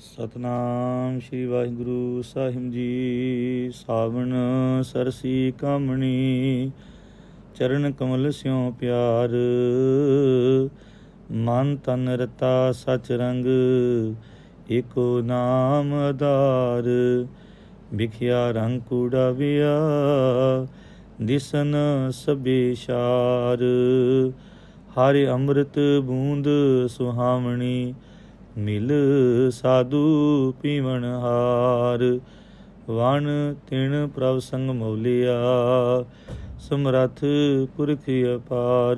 ਸਤਨਾਮ ਸ੍ਰੀ ਵਾਹਿਗੁਰੂ ਸਾਹਿਬ ਜੀ। ਸਾਵਣ ਸਰਸੀ ਕਾਮਣੀ, ਚਰਨ ਕਮਲ ਸਿਉ ਪਿਆਰ। ਮਨ ਤਨ ਰਤਾ ਸਚ ਰੰਗ, ਏਕੋ ਨਾਮ ਆਧਾਰ। ਵਿਖਿਆ ਰੰਗ ਕੂੜਾ ਵਿਆ, ਦਿਸਨ ਸਭੇ ਸ਼ਾਰ। ਹਰਿ ਅੰਮ੍ਰਿਤ ਬੂੰਦ ਸੁਹਾਵਣੀ ਮਿਲ ਸਾਧੂ ਪੀਵਣ ਹਾਰ। ਵਣ ਤਿਣ ਪ੍ਰਭ ਸੰਗ ਮੌਲਿਆ, ਸਮਰਥ ਪੁਰਖ ਅਪਾਰ।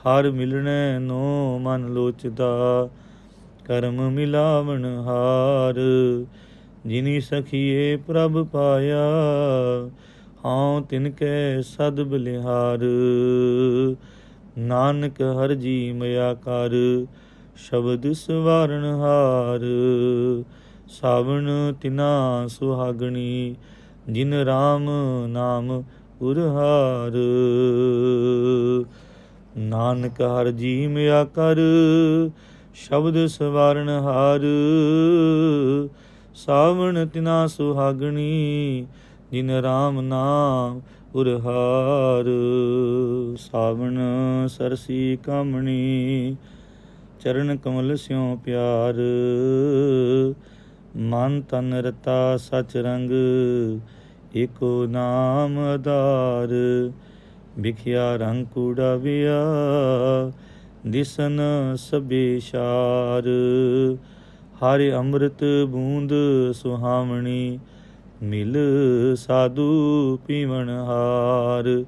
ਹਰ ਮਿਲਣੈ ਨੋ ਮਨ ਲੋਚਦਾ, ਕਰਮ ਮਿਲਾਵਣ ਹਾਰ। ਜਿਨੀ ਸਖੀਏ ਪ੍ਰਭ ਪਾਇਆ, ਹਉ ਤਿਨ ਕੈ ਸਦ ਬਲਿਹਾਰ। ਨਾਨਕ ਹਰ ਜੀ ਮਿਆ ਕਰ ਸ਼ਬਦ ਸਵਾਰਨ ਹਾਰ, ਸਾਵਣ ਤਿਨਾ ਸੁਹਾਗਣੀ, ਜਿਨ RAM ਨਾਮ ਉਰਹਾਰ। ਨਾਨਕ ਹਰ ਜੀ ਮਿਆ ਕਰ ਸ਼ਬਦ ਸਵਾਰਨ ਹਾਰ, ਸਾਵਣ ਤਿਨਾ ਸੁਹਾਗਣੀ, ਜਿਨ RAM ਨਾਮ ਉਰਹਾਰ। ਸਾਵਣ ਸਰਸੀ ਕਾਮਣੀ ਚਰਨ ਕਮਲ ਸਿਉ ਪਿਆਰ। ਮਨ ਤਨ ਰਤਾ ਸਚ ਰੰਗ ਏਕੋ ਨਾਮ ਆਧਾਰ। ਵਿਖਿਆ ਰੰਗ ਕੂੜਾ ਵਿਆ, ਦਿਸਨ ਸਭੇ ਸ਼ਾਰ। ਹਰਿ ਅੰਮ੍ਰਿਤ ਬੂੰਦ ਸੁਹਾਵਣੀ, ਮਿਲ ਸਾਧੂ ਪੀਵਣ ਹਾਰ।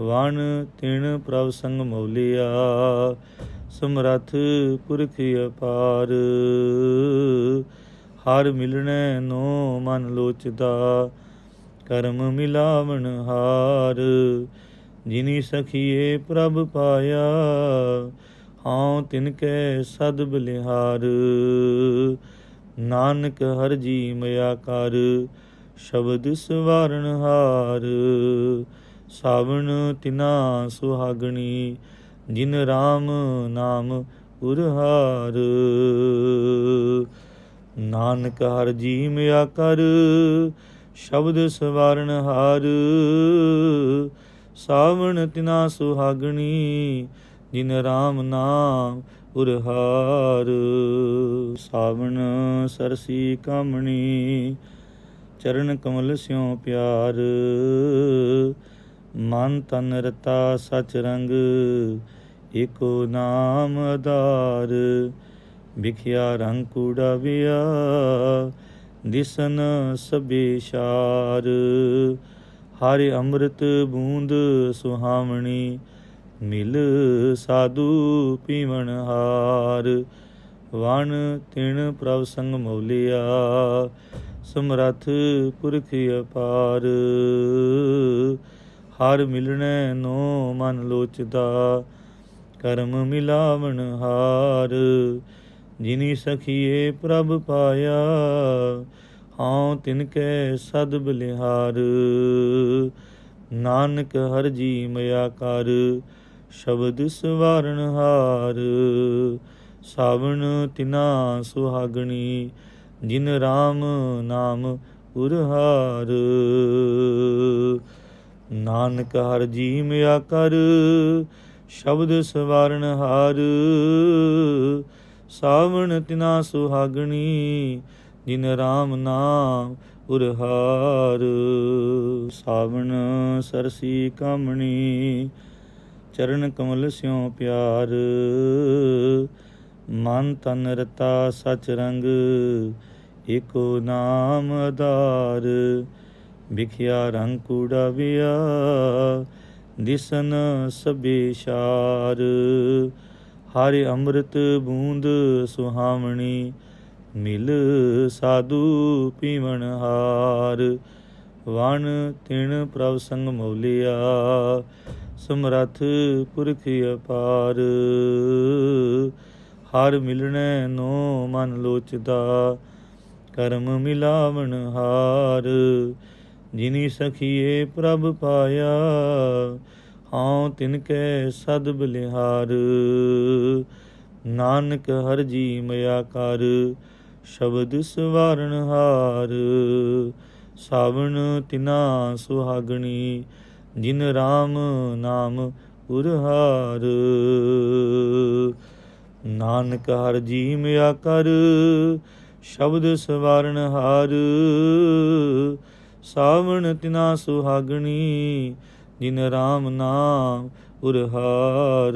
ਵਣ ਤਿਣ ਪ੍ਰਭ ਸੰਗ ਮੌਲਿਆ ਸਮਰਥ ਪੁਰਖ ਅਪਾਰ। ਹਰ ਮਿਲਣੈ ਨੋ ਮਨ ਲੋਚਦਾ, ਕਰਮ ਮਿਲਾਵਣ ਹਾਰ। ਜਿਨੀ ਸਖੀਏ ਪ੍ਰਭ ਪਾਇਆ ਹਾਂ ਤਿਨ ਕੈ ਸਦ ਬਲਿਹਾਰ। ਨਾਨਕ ਹਰ ਜੀ ਮਿਆ ਕਰ, ਸ਼ਬਦ ਸਵਾਰਨ ਹਾਰ। ਸਾਵਣ ਤਿਨਾ ਸੁਹਾਗਣੀ ਜਿਨ RAM ਨਾਮ ਉਰਹਾਰ। ਨਾਨਕ ਹਰ ਜੀ ਮਿਆ ਕਰ ਸ਼ਬਦ ਸਵਾਰਨ ਹਾਰ। ਸਾਵਣ ਤਿਨਾ ਸੁਹਾਗਣੀ, ਜਿਨ RAM ਨਾਮ ਉਰਹਾਰ। ਸਾਵਣ ਸਰਸੀ ਕਾਮਣੀ, ਚਰਨ ਕਮਲ ਸਿਉ ਪਿਆਰ। ਮਨ ਤਨ ਰਤਾ ਸਚ ਰੰਗ ਏਕੋ ਨਾਮ ਆਧਾਰ ਵਿਖਿਆ ਰੰਗ ਕੂੜਾ ਵਿਆ ਦਿਸਨ ਸਭੇ ਸ਼ਾਰ। ਹਰਿ ਅੰਮ੍ਰਿਤ ਬੂੰਦ ਸੁਹਾਵਣੀ, ਮਿਲ ਸਾਧੂ ਪੀਵਣ ਹਾਰ। ਵਣ ਤਿਣ ਪ੍ਰਭ ਸੰਗ ਮੌਲਿਆ, ਸਮਰਥ ਪੁਰਖ ਅਪਾਰ। ਹਰ ਮਿਲਣੈ ਨੋ ਮਨ ਲੋਚਦਾ ਕਰਮ ਮਿਲਾਵਣ ਹਾਰ, ਜਿਨੀ ਸਖੀਏ ਪ੍ਰਭ ਪਾਇਆ, ਹਾਂ ਤਿਨ ਕੈ ਸਦ ਬਲਿਹਾਰ। ਨਾਨਕ ਹਰ ਜੀ ਮਿਆ ਕਰ ਸ਼ਬਦ ਸਵਾਰਨ ਹਾਰ। ਸਾਵਣ ਤਿਨਾ ਸੁਹਾਗਣੀ, ਜਿਨ RAM ਨਾਮ ਉਰਹਾਰ। ਨਾਨਕ ਹਰ ਜੀ ਮਿਆ ਕਰ ਸ਼ਬਦ ਸਵਾਰਨ ਹਾਰ। ਸਾਵਣ ਤਿਨਾ ਸੁਹਾਗਣੀ, ਜਿਨ RAM ਨਾਮ ਉਰਹਾਰ। ਸਾਵਣ ਸਰਸੀ ਕਾਮਣੀ, ਚਰਨ ਕਮਲ ਸਿਉ ਪਿਆਰ। ਮਨ ਤਨ ਰਤਾ ਸਚ ਰੰਗ, ਏਕੋ ਨਾਮ ਆਧਾਰ। ਵਿਖਿਆ ਰੰਗ ਕੂੜਾ ਵਿਆ ਦਿਸਨ ਸਭੇ ਸ਼ਾਰ। ਹਰਿ ਅੰਮ੍ਰਿਤ ਬੂੰਦ ਸੁਹਾਵਣੀ, ਮਿਲ ਸਾਧੂ ਪੀਵਣ ਹਾਰ। ਵਣ ਤਿਣ ਪ੍ਰਭ ਸੰਗ ਮੌਲਿਆ, ਸਮਰਥ ਪੁਰਖ ਅਪਾਰ। ਹਰ ਮਿਲਣੈ ਨੋ ਮਨ ਲੋਚਦਾ, ਕਰਮ ਮਿਲਾਵਣ ਹਾਰ। ਜਿਨੀ ਸਖੀਏ ਪ੍ਰਭ ਪਾਇਆ ਹਉ ਤਿਨ ਕੈ ਸਦ ਬਲਿਹਾਰ। ਨਾਨਕ ਹਰ ਜੀ ਮਿਆ ਕਰ ਸ਼ਬਦ ਸਵਾਰਨ ਹਾਰ। ਸਾਵਣ ਤਿਨਾ ਸੁਹਾਗਣੀ, ਜਿਨ RAM ਨਾਮ ਉਰਹਾਰ। ਨਾਨਕ ਹਰ ਜੀ ਮਿਆ ਕਰ ਸ਼ਬਦ ਸਵਾਰਨ ਹਾਰ। ਸਾਵਣ ਤਿਨਾ ਸੁਹਾਗਣੀ ਜਿਨ ਰਾਮ ਨਾਮ ਉਰਹਾਰ।